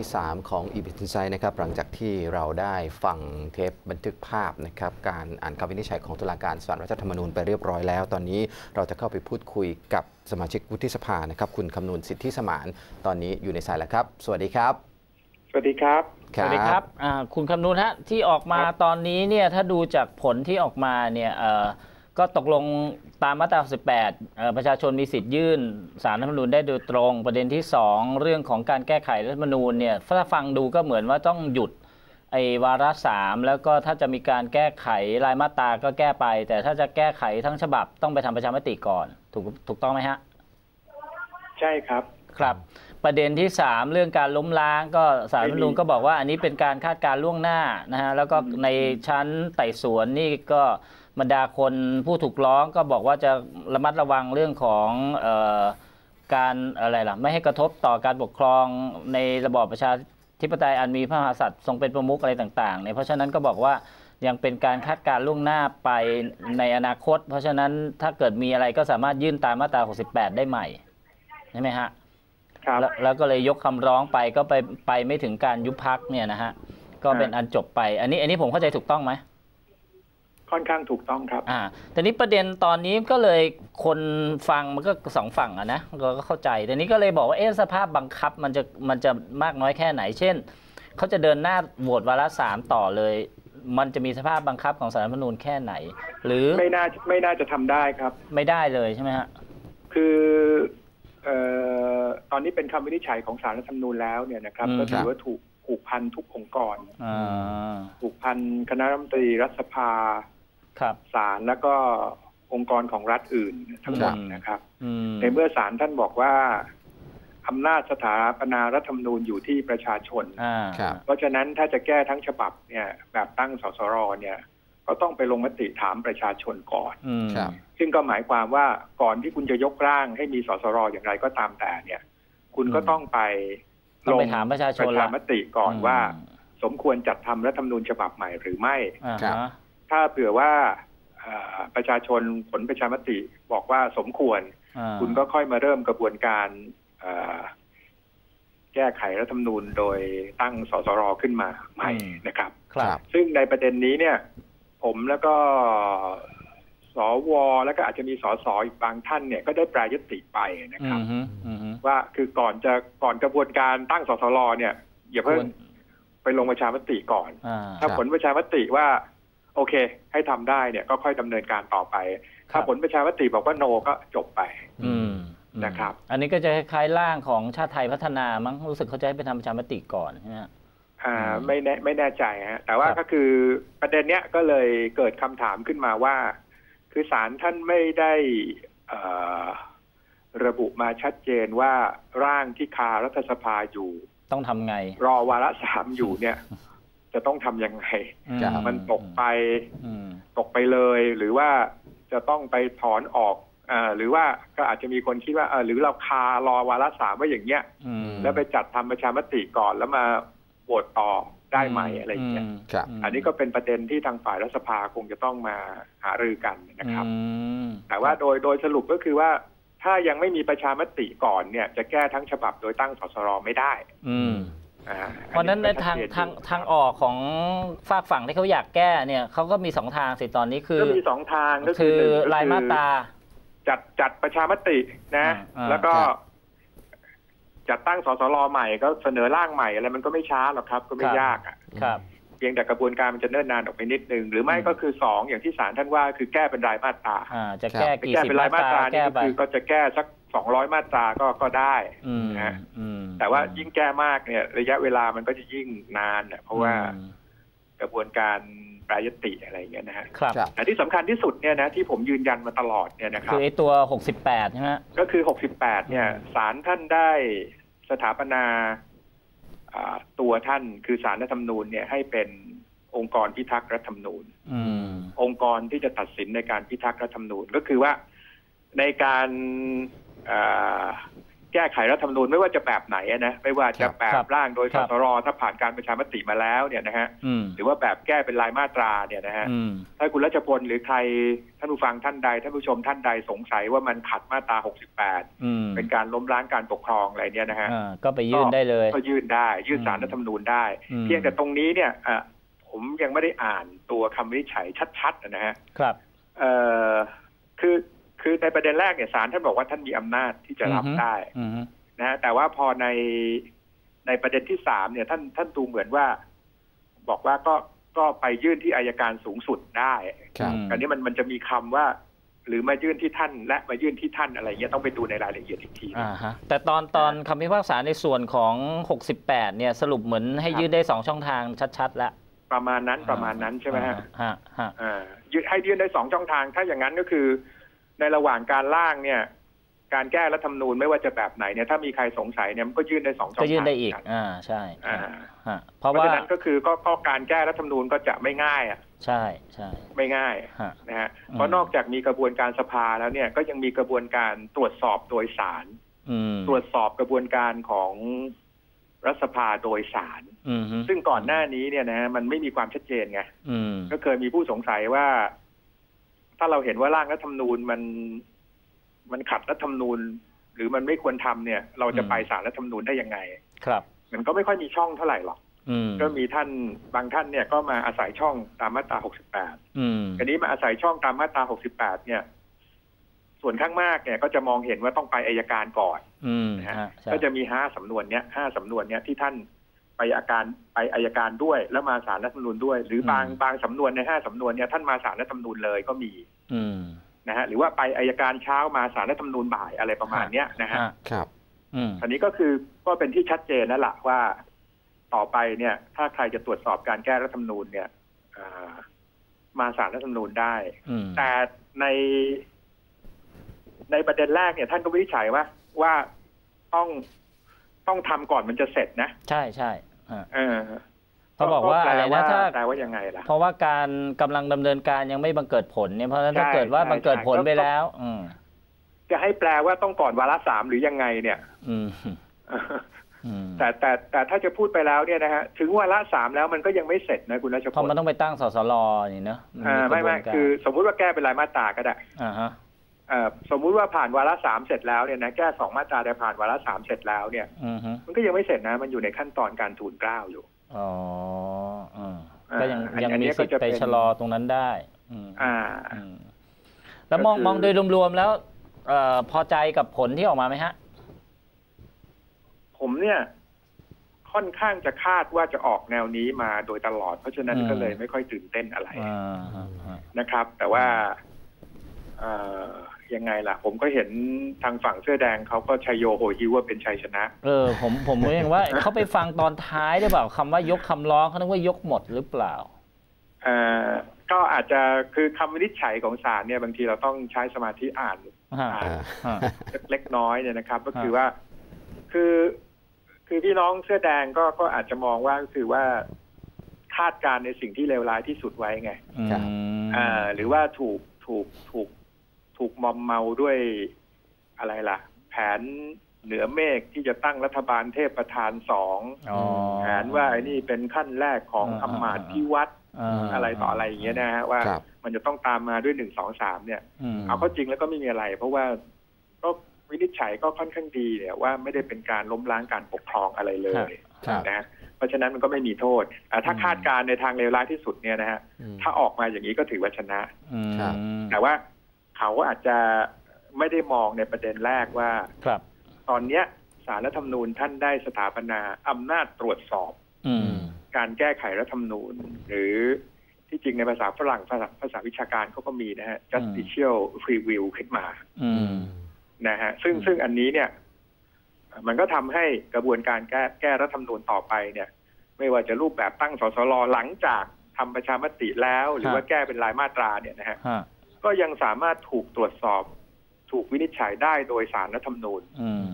ช่วงที่ 3 ของ e b i t i n s i นะครับหลังจากที่เราได้ฟังเทปบันทึกภาพนะครับการอ่านคำวินิจฉัยของตุลาการศาลรัฐธรรมนูญไปเรียบร้อยแล้ว ตอนนี้เราจะเข้าไปพูดคุยกับสมาชิกวุฒิสภานะครับคุณคำนูนสิทธิสมานตอนนี้อยู่ในสายแล้วครับ สวัสดีครับ สวัสดีครับสวัสดีครับอ่าคุณคำนูนฮะที่ออกมาครับตอนนี้เนี่ยถ้าดูจากผลที่ออกมาเนี่ยเอ่อ ก็ตกลงตามมาตรา 18เอ่อประชาชนมีสิทธิ์ยื่นสารรัฐธรรมนูญได้โดยตรง ประเด็นที่ 2 เรื่องของการแก้ไขรัฐธรรมนูญเนี่ยถ้าฟังดูก็เหมือนว่าต้องหยุดไอ้วาระสามแล้วก็ถ้าจะมีการแก้ไขรายมาตราก็แก้ไป แต่ถ้าจะแก้ไขทั้งฉบับต้องไปทำประชามติก่อน ถูกถูกต้องไหมฮะ ใช่ครับครับ ประเด็นที่ 3 เรื่องการล้มล้างก็สารรัฐธรรมนูญก็บอกว่าอันนี้เป็นการคาดการณ์ล่วงหน้านะฮะแล้วก็ในชั้นไต่สวนนี่ก็ บรรดาคนผู้ถูกร้องก็บอกว่าจะระมัดระวังเรื่องของเออการอะไรล่ะไม่ให้กระทบต่อการปกครองในระบอบประชาธิปไตยอันมีพระมหากษัตริย์ทรงเป็นประมุขอะไรต่างๆเนี่ยเพราะฉะนั้นก็บอกว่ายังเป็นการคาดการณ์ล่วงหน้าไปในอนาคต เพราะฉะนั้นถ้าเกิดมีอะไรก็สามารถยื่นตามมาตรา 68 ได้ใหม่ใช่ไหมฮะครับแล้วแล้วก็เลยยกคำร้องไปก็ไปไปไม่ถึงการยุบพักเนี่ยนะฮะก็เป็นอันจบไป อันนี้อันนี้ผมเข้าใจถูกต้องไหม ค่อนข้างถูกต้องครับ อ่าแต่นี้ประเด็นตอนนี้ก็เลยคนฟังมันก็สองฝั่งอะนะเราก็เข้าใจแต่นี้ก็เลยบอกว่าเอ๊ะสภาพบังคับมันจะมันจะมากน้อยแค่ไหน เช่นเขาจะเดินหน้าโหวตวาระสามต่อเลย มันจะมีสภาพบังคับของสารรัฐธรรมนูญแค่ไหน หรือไม่น่าไม่น่าจะทำได้ครับ ไม่ได้เลยใช่ไหมฮะคือเอ่อตอนนี้เป็นคำวินิจฉัยของศาลรัฐธรรมนูญแล้วเนี่ยนะครับอืมก็ถือว่าถูกผูกพันทุกองค์กรอ่าผูกพันคณะรัฐมนตรีรัฐสภาครับ ศาลแล้วก็องค์กรของรัฐอื่นทั้งหมดอืมนะครับอืมในเมื่อศาลท่านบอกว่าอำนาจสถาปนารัฐธรรมนูญอยู่ที่ประชาชนอ่าครับเพราะฉะนั้นถ้าจะแก้ทั้งฉบับเนี่ยแบบตั้งสสรเนี่ย ก็ต้องไปลงมติถามประชาชนก่อนอืมครับซึ่งก็หมายความว่าก่อนที่คุณจะยกร่างให้มีสสรอย่างไรก็ตามแต่เนี่ย คุณก็อืมต้องไปต้องไปถามประชาชนประละชามติก่อนว่า สมควรจัดทำรัฐธรรมนูญฉบับใหม่หรือไม่อ่าครับฮะ ถ้าเผื่อว่าเอ่อประชาชนผลประชามติบอกว่าสมควรอ่าคุณก็ค่อยมาเริ่มกระบวนการเอ่อแก้ไขรัฐธรรมนูญโดยตั้งสสรขึ้นมาใหม่นะครับครับ ซึ่งในประเด็นนี้เนี่ย ผมแล้วก็สวแล้วก็อาจจะมีสสอีกบางท่านเนี่ยก็ได้แปรยติไปนะคอืรับมฮึอืมฮึว่าคือก่อนจะก่อนกระบวนการตั้งสสรเนี่ย อย่าเพิ่งควรไปลงประชามติก่อนอ่าถ้าครับผลประชามติว่า โอเค ให้ทำได้เนี่ยก็ค่อยดำเนินการต่อไป ถ้าผลประชามติบอกว่าโนก็จบไป อืมนะครับ อันนี้ก็จะคล้ายๆร่างของชาติไทยพัฒนามั้งรู้สึกเขาจะให้ไปทำประชามติก่อนใช่ไหมฮะอ่าอืมไม่แน่ไม่แน่ใจฮะแต่ว่าครับก็คือประเด็นเนี้ยก็เลยเกิดคำถามขึ้นมาว่า คือศาลท่านไม่ได้เอ่อระบุมาชัดเจนว่าร่างที่คารัฐสภาอยู่ ต้องทำไง รอวาระสามอยู่เนี่ย จะต้องทำยังไงครับมันตกไปอืมตกไปเลย หรือว่าจะต้องไปถอนออกอ่าหรือว่าก็อาจจะมีคนคิดว่าเออหรือเราคารอวาระสามไว้อย่างเงี้ยอืมแล้วไปจัดทำประชามติก่อนแล้วมาโหวตต่อได้ไหมอะไรอย่างเงี้ยมครับอันนี้ก็เป็นประเด็นที่ทางฝ่ายรัฐสภาคงจะต้องมาหารือกันนะครับอืมแต่ว่าโดยโดยสรุปก็คือว่า ถ้ายังไม่มีประชามติก่อนเนี่ย จะแก้ทั้งฉบับโดยตั้งสสรไม่ได้ อืมอ่า เพราะฉะนั้นในทางอัก็ชัดเจทางอยู่ทางออกของฝากฝั่งที่เขาอยากแก้เนี่ยเขาก็มีสองทางสิตอนนี้คือก็มีสองทางก็คืคืออหนึ่งก็รายมาตราจัดจัดประชามตินะอ่าอ่าแล้วก็ครับจัดตั้งสสรใหม่ก็เสนอร่างใหม่อะไรมันก็ไม่ช้าหรอกครับก็ไม่ยากอะครับเพียงแต่กระบวนการมันจะเนิ่นนานออกไปนิดนึง หรือไม่อืมก็คือสองอย่างที่ศาลท่านว่าคือแก้เป็นรายมาตราอ่าจะแก้ไปกี่แก้สิบเป็นรายมามาตตราราแก้นี่ก็ไปคือก็จะแก้สักสองร้อยมาตราก็ก็ได้อืมนะฮะอืม แต่ว่ายิ่งแก้มากเนี่ย ระยะเวลามันก็จะยิ่งนานน่ะเพราะว่าอืมกระบวนการแปรยติอะไรอย่างเงี้ยนะฮะครับครับแต่ที่สำคัญที่สุดเนี่ยนะที่ผมยืนยันมาตลอดเนี่ยนะครัคืบอไอ้ตัว 68ใช่ไหมฮะก็คือ 68 เนี่ยอืมศาลท่านได้สถาปนาอ่าตัวท่านคือศาลรัฐธรรมนูญเนี่ยให้เป็นองค์กรพิทักษ์รัฐธรรมนูญอืมองค์กรที่จะตัดสินในการพิทักษ์รัฐธรรมนูญก็คือว่าในการอ่า แก้ไขรัฐธรรมนูญไม่ว่าจะแบบไหนอะนะไม่ว่าจะแบครับบร่างโดยคสรับสรถ้าผ่านการประชามติมาแล้วเนี่ยนะฮะอืมหรือว่าแบบแก้เป็นรายมาตราเนี่ยนะฮะอืมถ้าคุณรัชพลหรือใครท่านผู้ฟังท่านใดท่านผู้ชมท่านใดสงสัยว่ามันขัดมาตรา 68อืมเป็นการล้มล้างการปกครองอะไรเนี่ยนะฮะอ่าก็ไปยื่นได้เลยก็ยื่นได้ ยื่นสารอืมรัฐธรรมนูญได้อืมเพียงแต่ตรงนี้เนี่ยอะผมยังไม่ได้อ่านตัวคำวินิจฉัยชัดๆนะฮะครับเอ่อคือ คือในประเด็นแรกเนี่ยศาลท่านบอกว่าท่านมีอำนาจที่จะรับอือฮึได้อืมนะฮะแต่ว่าพอในในประเด็นที่สามเนี่ยท่านท่านดูเหมือนว่า บอกว่าก็ก็ไปยื่นที่อายการสูงสุดได้ครับอันนี้มันมันจะมีคำว่า หรือมายื่นที่ท่าน และมายื่นที่ท่านอะไรเงี้ยต้องไปดูในรายละเอียดอีกทีอ่าฮะแต่ตอนตอนคำพิพากษาในส่วนของ 68 เนี่ยสรุปเหมือนให้ยื่นได้สองช่องทางชัดๆแล้วประมาณนั้นประมาณนั้นใช่ไหมฮะฮะฮะอ่ายื่นให้ยื่นได้สองช่องทางถ้าอย่างนั้นก็คือ ในระหว่างการล่างเนี่ย การแก้รัฐธรรมนูญไม่ว่าจะแบบไหนเนี่ยถ้ามีใครสงสัยเนี่ยมันก็ยื่นได้สองช่องก็ทางยื่นได้อีกเหมืนอ่าใช่อ่าฮะเพเพราะราะว่าฉะนั้นก็คือก็ก็การแก้รัฐธรรมนูญก็จะไม่ง่ายอะใช่ใช่ไม่ง่ายฮะนะฮะอืมเพราะนอกจากมีกระบวนการสภาแล้วเนี่ยก็ยังมีกระบวนการตรวจสอบโดยศาลอืมตรวจสอบกระบวนการของรัฐสภาโดยศาลอืมฮึซึ่งก่อนหน้านี้เนี่ยนะฮะมันไม่มีความชัดเจนไงอืมก็เคยมีผู้สงสัยว่า ถ้าเราเห็นว่าร่างรัฐธรรมนูญมันมันขัดรัฐธรรมนูญ หรือมันไม่ควรทำเนี่ย เราจะไปศาลรัฐธรรมนูญได้ยังไง ครับ มันก็ไม่ค่อยมีช่องเท่าไหร่หรอกอืมก็มีท่านบางท่านเนี่ยก็มาอาศัยช่องตามมาตรา 68อืมอันนี้มาอาศัยช่องตามมาตรา 68 เนี่ย ส่วนข้างมากเนี่ยก็จะมองเห็นว่าต้องไปอายการก่อนอืมนะฮะฮะใช่ก็จะมีห้าสำนวนเนี้ยห้าสำนวนเนี้ยที่ท่าน ไปอาการไปอายการด้วย แล้วมาศาลรัฐธรรมนูญด้วย หรือบางบางสำนวนในห้าสำนวนเนี่ยท่านมาศาลรัฐธรรมนูญเลยก็มีอืมนะฮะหรือว่าไปอายการเช้ามาศาลรัฐธรรมนูญบ่ายอะไรประมาณเนี้ยนะฮะฮะครับอืมอันนี้ก็คือก็เป็นที่ชัดเจนแล้วล่ะว่าต่อไปเนี่ย ถ้าใครจะตรวจสอบการแก้รัฐธรรมนูญเนี่ยอ่ามาศาลรัฐธรรมนูญได้อืมแต่ใน ในประเด็นแรกเนี่ย ท่านก็วินิจฉัยว่าว่าต้องต้องทำก่อนมันจะเสร็จนะ ใช่ใช่ฮะ เออเขาบอกว่าแปลอะไรว่านะถ้าแปลว่ายังไงล่ะเพราะว่าการกำลังดำเนินการยังไม่บังเกิดผลเนี่ยเพราะฉะนั้นถ้าใช่เกิดว่าใช่บังเกิดผลใช่ไปแล้ว อืมจะให้แปลว่าต้องก่อนวาระสามหรือยังไงเนี่ย อืมอืมแต่แต่แต่ถ้าจะพูดไปแล้วเนี่ยนะฮะถึงวาระสามแล้วมันก็ยังไม่เสร็จนะคุณรัชพเพราะลมันต้องไปตั้งสสรนี่เนอะนอ่าไม่ไม่กระบวนการคือ สมมุติว่าแก้เป็นรายมาตราก็ได้อ่าฮะเอ่อ สมมุติว่าผ่านวาระสามเสร็จแล้วเนี่ยนะแก้สองมาตราได้ผ่านวาระสามเสร็จแล้วเนี่ยอือฮึมันก็ยังไม่เสร็จนะ มันอยู่ในขั้นตอนการทูลเกล้าอยู่อ๋ออ่าอ่าก็ยังอันยังอันมีนี้สิทก็จะธิ์ไปเป็นชะลอตรงนั้นได้อืมอ่าอืมแล้วมองก็คือมองโดยรวมๆแล้วเอ่อพอใจกับผลที่ออกมาไหมฮะ ผมเนี่ย ค่อนข้างจะคาดว่าจะออกแนวนี้มาโดยตลอด เพราะฉะนั้นอืมก็เลยไม่ค่อยตื่นเต้นอะไรอ่าฮะฮะนะครับ แต่ว่า เอ่อ ยังไงล่ะ ผมก็เห็นทางฝั่งเสื้อแดงเขาก็ชัยโยโหฮิวว่าเป็นชัยชนะ เออ ผมผมเองว่าเขาไปฟังตอนท้ายได้เปล่าคำว่ายกคำร้องเขาคิดว่ายกหมดหรือเปล่าเอ่อก็อาจจะคือคำวินิจฉัยของศาลเนี่ยบางทีเราต้องใช้สมาธิอ่านฮะอ่านฮะเล็กน้อยเนี่ยนะครับ ก็คือฮะว่า คือคือพี่น้องเสื้อแดงก็ก็อาจจะมองว่าก็คือว่าคาดการณ์ในสิ่งที่เลวร้ายที่สุดไว้ไงอืมอ่าหรือว่าถูกถูกถูก ถูกมอมเมาด้วยอะไรล่ะ แผนเหนือเมฆที่จะตั้งรัฐบาลเทพประธานสองอ๋อแผนว่าไอ้นี่เป็นขั้นแรกของอ่าอำมาตย์พิวัตราอะไรต่ออะไรอย่างเงี้ยนะฮะว่าครับมันจะต้องตามมาด้วยหนึ่งสองสามเนี่ยมเอาเข้าจริงแล้วก็ไม่มีอะไร เพราะว่าก็วินิจฉัยก็ค่อนข้างดีเนี่ยว่าไม่ได้เป็นการล้มล้างการปกครองอะไรเลยครับนะฮะเพราะฉะนั้นมันก็ไม่มีโทษอ่าถ้าอืมคาดการณ์ในทางเลวร้ายที่สุดเนี่ยนะฮะอืมถ้าออกมาอย่างนี้ก็ถือว่าชนะอืมครับแต่ว่า เขาอาจจะไม่ได้มองในประเด็นแรกว่าครับ ตอนเนี้ยสารรัฐธรรมนูญท่านได้สถาปนาอำนาจตรวจสอบอืมการแก้ไขรัฐธรรมนูญ หรือที่จริงในภาษาฝรั่งภาษาภาษาวิชาการเขาก็มีนะฮะ justicial review ขึ้นมาอือืมมนะฮะซึ่งอืมซึ่งอันนี้เนี่ย มันก็ทำให้กระบวนการแก้แก้รัฐธรรมนูญต่อไปเนี่ย ไม่ว่าจะรูปแบบตั้งสสรหลังจากทำประชามติแล้ว หรือว่าแก้เป็นรายมาตราเนี่ยนะฮะฮะ ก็ยังสามารถถูกตรวจสอบ ถูกวินิจฉัยได้โดยสารรัฐธรรมนูญอืม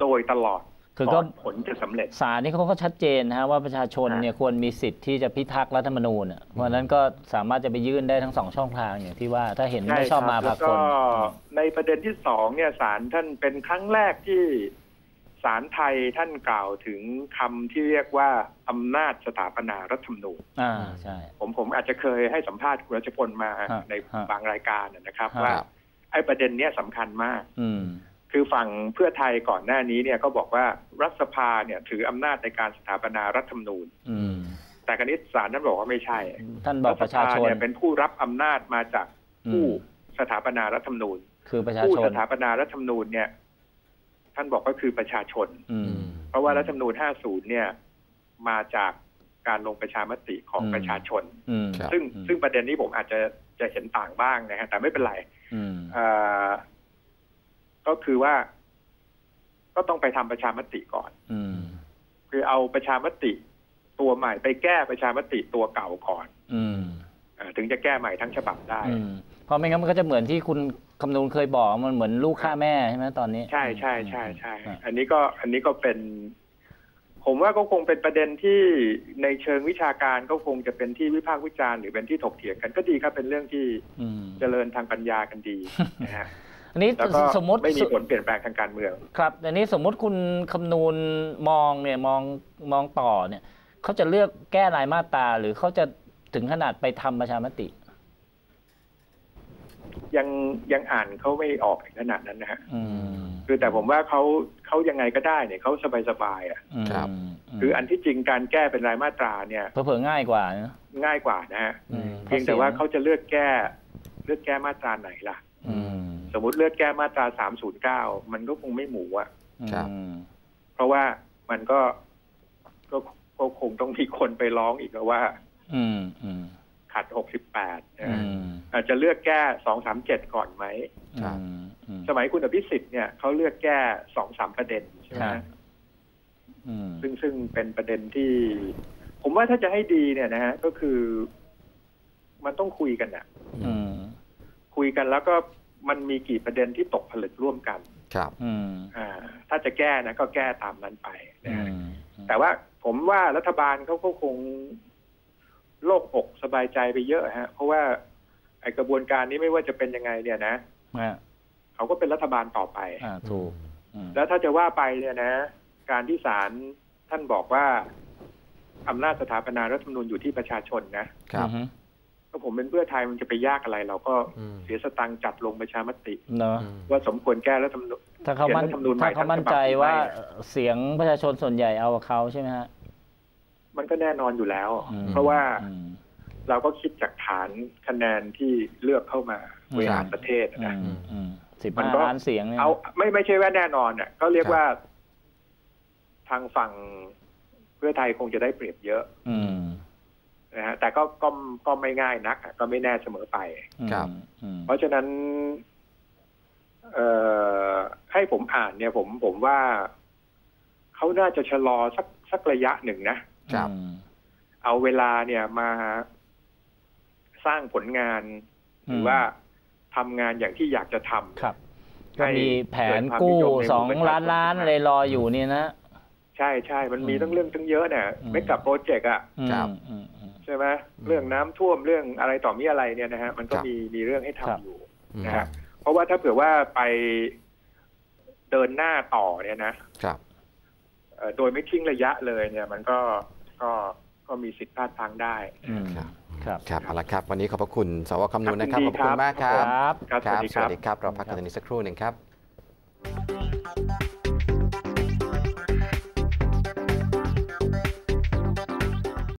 โดยตลอดคือก็นผลจะสำเร็จศาลนี่เขาก็ชัดเจนนะฮะว่าประชาชนเนี่ยควรมีสิทธิ์ที่จะพิทักษ์รัฐธรรมนูญอะเพราะฉะนั้นก็สามารถจะไปยื่นได้ทั้งสองช่องทางอย่างที่ว่าถ้าเห็นไม่ชอบมาแล้พาวกก็ลในประเด็นที่สองเนี่ยศาลท่านเป็นครั้งแรกที่ ศาลไทยท่านกล่าวถึงคำที่เรียกว่าอำนาจสถาปนารัฐธรรมนูญอ่าใช่ผมผมอาจจะเคยให้สัมภาษณ์คุณรัชพลมาฮะในฮะบางรายการนะครับฮะว่าไอ้ประเด็นเนี้ยสำคัญมาก อืมคือฝั่งเพื่อไทยก่อนหน้านี้เนี่ยก็บอกว่ารัฐสภาเนี่ยถืออำนาจในการสถาปนารัฐธรรมนูญ อืมแต่กนิษศาลท่านบอกว่าไม่ใช่ ท่านบอกประชาชนเนี่ยเป็นผู้รับอำนาจมาจากผู้อืมสถาปนารัฐธรรมนูญ คือประชาผู้ชสนถาปนารัฐธรรมนูญเนี่ย ท่านบอกก็คือประชาชนอือืมมเพราะว่ารัฐธรรมนูญ50 เนี่ย มาจากการลงประชามติของอืมประชาชนอืมครับซึ่งอืมซึ่งประเด็นนี้ผมอาจจะจะเห็นต่างบ้างนะฮะแต่ไม่เป็นไรอืมเอ่อก็คือว่า ก็ต้องไปทำประชามติก่อนอืมคือเอาประชามติตัวใหม่ไปแก้ประชามติตัวเก่าก่อนอืมเอ่อถึงจะแก้ใหม่ทั้งฉบับได้อืมเพราะไม่งั้นมันก็จะเหมือนที่คุณ คำนูนเคยบอกมันเหมือนลูกฆ่าแม่ใช่ไหมตอนนี้ ใช่ใช่ใช่ใช่อ่าอันนี้ก็อันนี้ก็เป็น ผมว่าก็คงเป็นประเด็นที่ในเชิงวิชาการก็คงจะเป็นที่วิพากษ์วิจารณ์หรือเป็นที่ถกเถียงกันก็ดีครับเป็นเรื่องที่อืมเจริญทางปัญญากันดีนะฮะอันนี้แล้วก็สมมติไม่มีผลเปลี่ยนแปลงทางการเมือง ครับแต่นี้สมมุติคุณคำนูนมองเนี่ยมองมองต่อเนี่ยเขาจะเลือกแก้รายมาตราหรือเขาจะถึงขนาดไปทำประชามติ ยังยังอ่านเขาไม่ออกถึงขนาดนั้นนะฮะอืมคือแต่ผมว่าเขาเขายังไงก็ได้เนี่ยเขาสบายสบายๆอะมครับคืออันที่จริงการแก้เป็นรายมาตราเนี่ยเผื่อๆง่ายกว่านะง่ายกว่านะฮะอืมเพียงแต่ว่าเขาจะเลือกแก้ เลือกแก้มาตราไหนล่ะอืมสมมติเลือกแก้มาตราสามศูนย์เก้ามันก็คงไม่หมูอะครับอืมเพราะว่ามันก็ก็ก็คงต้องมีคนไปร้องอีกแล้วว่า อืมอืม ขัดหกสิบแปดอืมอาจจะเลือกแก้สองสามเจ็ดก่อนไหมครับอืมอืมสมัยคุณอภิสิทธิ์เนี่ยเขาเลือกแก้สองสามประเด็นใช่ไหมครับอืมซึ่งซึ่งเป็นประเด็นที่ ผมว่าถ้าจะให้ดีเนี่ยนะฮะก็คือ มันต้องคุยกันอะอืมคุยกันแล้วก็มันมีกี่ประเด็นที่ตกผลึกร่วมกัน ครับอืมอ่า ถ้าจะแก้นะก็แก้ตามนั้นไปอืนะฮะมแต่ว่าผมว่ารัฐบาลเขาก็คง โล่งอกสบายใจไปเยอะฮะ เพราะว่าไอกระบวนการนี้ไม่ว่าจะเป็นยังไงเนี่ยนะอ่าเขาก็เป็นรัฐบาลต่อไปอ่าถูกอืมแล้วถ้าจะว่าไปเนี่ยนะ การที่ศาลท่านบอกว่าอำนาจสถาปนารัฐธรรมนูญอยู่ที่ประชาชนนะครับอืมก็ผมเป็นเพื่อไทยมันจะไปยากอะไร เราก็อืมเสียสตังค์จัดลงประชามติเนอะอืมว่าสมควรแก้รัฐธรรมนูญถ้าเขามั่นเขียนรัฐธรรมนูญใหม่ถ้าเขามั่นใจทั้งฉบับหรือไม่ว่าเสียงประชาชนส่วนใหญ่เอากับเขาใช่ไหมฮะ มันก็แน่นอนอยู่แล้วอืมเพราะว่าอืมเราก็คิดจากฐานคะแนนที่เลือกเข้ามาอืมบริหารประเทศอืนะมอืมสิบมันห้าก็ล้านเสียงเนี่ยเอาไม่ไม่ใช่ว่าแน่นอนเนี่ยก็เรียกครับว่า ทางฝั่งเพื่อไทยคงจะได้เปรียบเยอะ อืมนะฮะแต่ก็ก็ก็ไม่ง่ายนักอะก็ไม่แน่เสมอไปครับอืมเพราะฉะนั้น เอ่อให้ผมอ่านเนี่ย ผมผมว่าเขาน่าจะชะลอสักสักระยะหนึ่งนะครับอืม เอาเวลาเนี่ยมาสร้างผลงาน หรือว่าทำงานอย่างที่อยากจะทำครับให้ก็มีแผนเกิดความกู้นิยมในหมู่สองประชาชนล้านล้านขึ้นมาเลยรออยู่นี่นะ ใช่ใช่มันมีอืมตั้งเรื่องตั้งเยอะเนี่ยอืมไม่กับโปรเจกต์อะครับอืมอืมใช่ไหมเรื่องน้ำท่วมเรื่องอะไรต่อมีอะไรเนี่ยนะฮะมันก็ครับมีมีเรื่องให้ทำครับอยู่อืมนะฮะเพราะว่าถ้าเผื่อว่าไปเดินหน้าต่อเนี่ยนะครับเอ่อโดยไม่ทิ้งระยะเลยเนี่ย มันก็ ก็ก็มีสิทธิพลาดพลังได้ครับครับครับเอาละครับ วันนี้ขอบพระคุณสวคำนวณนะครับ ขอบคุณมากครับ ครับ สวัสดีครับ เราพักกันตรนี้สักครู่หนึ่งครับ